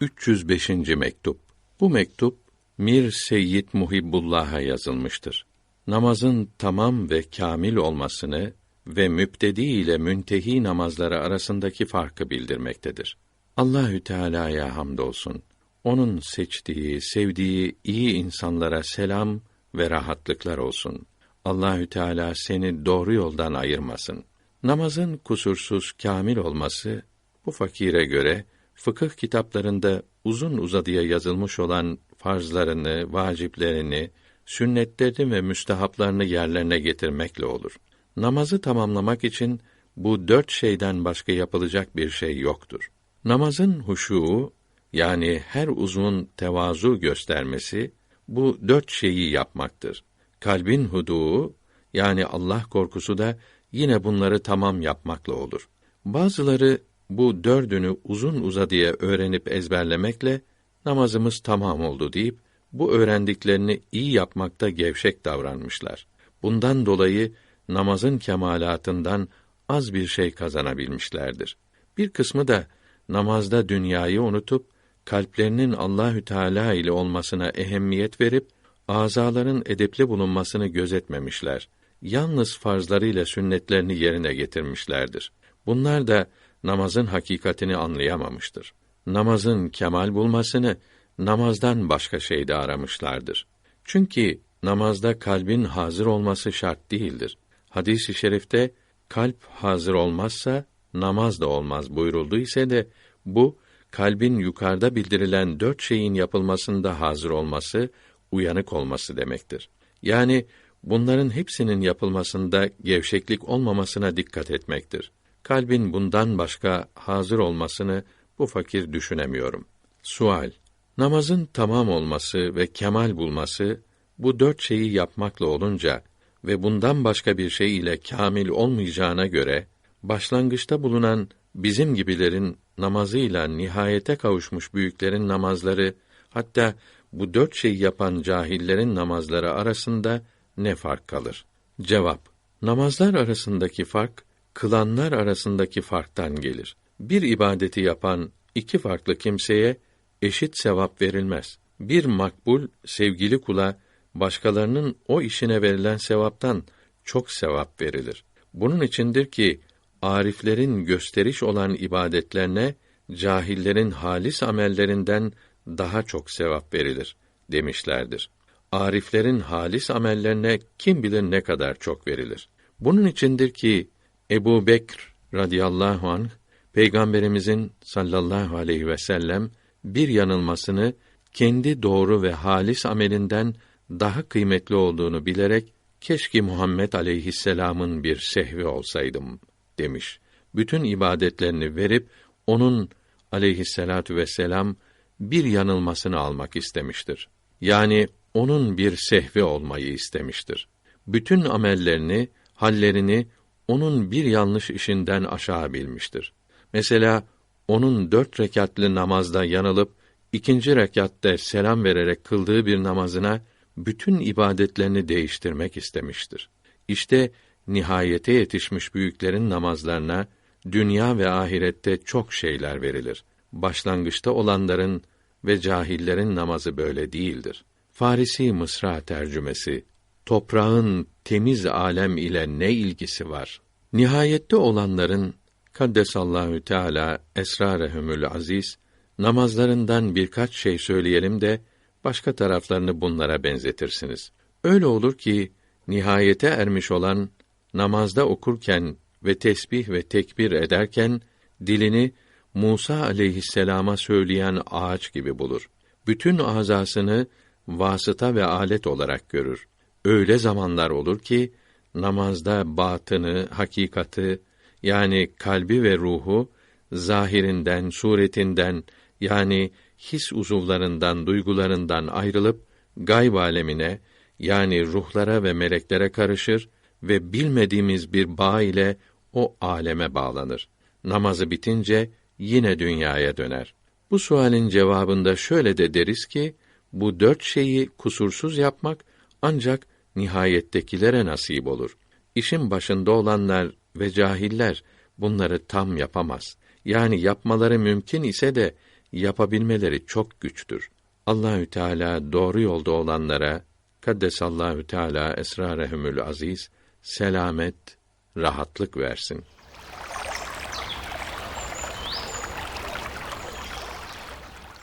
305. mektup. Bu mektup Mir Seyyid Muhibbullah'a yazılmıştır. Namazın tamam ve kamil olmasını ve müptedi ile müntehi namazları arasındaki farkı bildirmektedir. Allahü Teala'ya hamdolsun. Onun seçtiği, sevdiği iyi insanlara selam ve rahatlıklar olsun. Allahü Teala seni doğru yoldan ayırmasın. Namazın kusursuz, kamil olması bu fakire göre fıkıh kitaplarında uzun uzadıya yazılmış olan farzlarını, vaciplerini, sünnetlerini ve müstehaplarını yerlerine getirmekle olur. Namazı tamamlamak için bu dört şeyden başka yapılacak bir şey yoktur. Namazın huşuu, yani her uzun tevazu göstermesi, bu dört şeyi yapmaktır. Kalbin huduğu, yani Allah korkusu da yine bunları tamam yapmakla olur. Bazıları bu dördünü uzun uzadıya öğrenip ezberlemekle namazımız tamam oldu deyip bu öğrendiklerini iyi yapmakta gevşek davranmışlar. Bundan dolayı namazın kemalatından az bir şey kazanabilmişlerdir. Bir kısmı da namazda dünyayı unutup kalplerinin Allahü Teala ile olmasına ehemmiyet verip azaların edepli bulunmasını gözetmemişler. Yalnız farzlarıyla sünnetlerini yerine getirmişlerdir. Bunlar da namazın hakikatini anlayamamıştır. Namazın kemal bulmasını namazdan başka şeyde aramışlardır. Çünkü namazda kalbin hazır olması şart değildir. Hadis-i şerifte kalp hazır olmazsa namaz da olmaz buyuruldu ise de bu kalbin yukarıda bildirilen dört şeyin yapılmasında hazır olması, uyanık olması demektir. Yani bunların hepsinin yapılmasında gevşeklik olmamasına dikkat etmektir. Kalbin bundan başka hazır olmasını bu fakir düşünemiyorum. Sual: Namazın tamam olması ve kemal bulması bu dört şeyi yapmakla olunca ve bundan başka bir şey ile kamil olmayacağına göre başlangıçta bulunan bizim gibilerin namazıyla nihayete kavuşmuş büyüklerin namazları hatta bu dört şeyi yapan cahillerin namazları arasında ne fark kalır? Cevap: Namazlar arasındaki fark kılanlar arasındaki farktan gelir. Bir ibadeti yapan iki farklı kimseye eşit sevap verilmez. Bir makbul sevgili kula başkalarının o işine verilen sevaptan çok sevap verilir. Bunun içindir ki ariflerin gösteriş olan ibadetlerine cahillerin halis amellerinden daha çok sevap verilir demişlerdir. Ariflerin halis amellerine kim bilir ne kadar çok verilir. Bunun içindir ki Ebu Bekr radıyallahu anh Peygamberimizin sallallahu aleyhi ve sellem bir yanılmasını kendi doğru ve halis amelinden daha kıymetli olduğunu bilerek keşke Muhammed aleyhisselamın bir sehvi olsaydım demiş. Bütün ibadetlerini verip onun aleyhisselatu vesselam bir yanılmasını almak istemiştir. Yani onun bir sehvi olmayı istemiştir. Bütün amellerini, hallerini onun bir yanlış işinden aşağı bilmiştir. Mesela onun dört rekatlı namazda yanılıp ikinci rekatte selam vererek kıldığı bir namazına bütün ibadetlerini değiştirmek istemiştir. İşte nihayete yetişmiş büyüklerin namazlarına dünya ve ahirette çok şeyler verilir. Başlangıçta olanların ve cahillerin namazı böyle değildir. Farisi Mısra tercümesi Toprağın temiz alem ile ne ilgisi var? Nihayette olanların Kaddesallahu Teala esrarehumül aziz namazlarından birkaç şey söyleyelim de başka taraflarını bunlara benzetirsiniz. Öyle olur ki nihayete ermiş olan namazda okurken ve tesbih ve tekbir ederken dilini Musa aleyhisselama söyleyen ağaç gibi bulur. Bütün azasını vasıta ve alet olarak görür. Öyle zamanlar olur ki namazda batını, hakikati yani kalbi ve ruhu zahirinden, suretinden yani his uzuvlarından, duygularından ayrılıp gayb alemine yani ruhlara ve meleklere karışır ve bilmediğimiz bir bağ ile o aleme bağlanır. Namazı bitince yine dünyaya döner. Bu sualin cevabında şöyle de deriz ki, bu dört şeyi kusursuz yapmak ancak nihayettekilere nasip olur. İşin başında olanlar ve cahiller bunları tam yapamaz. Yani yapmaları mümkün ise de yapabilmeleri çok güçtür. Allahü Teala doğru yolda olanlara Kaddesallahu Teala esrarehumül aziz selamet, rahatlık versin.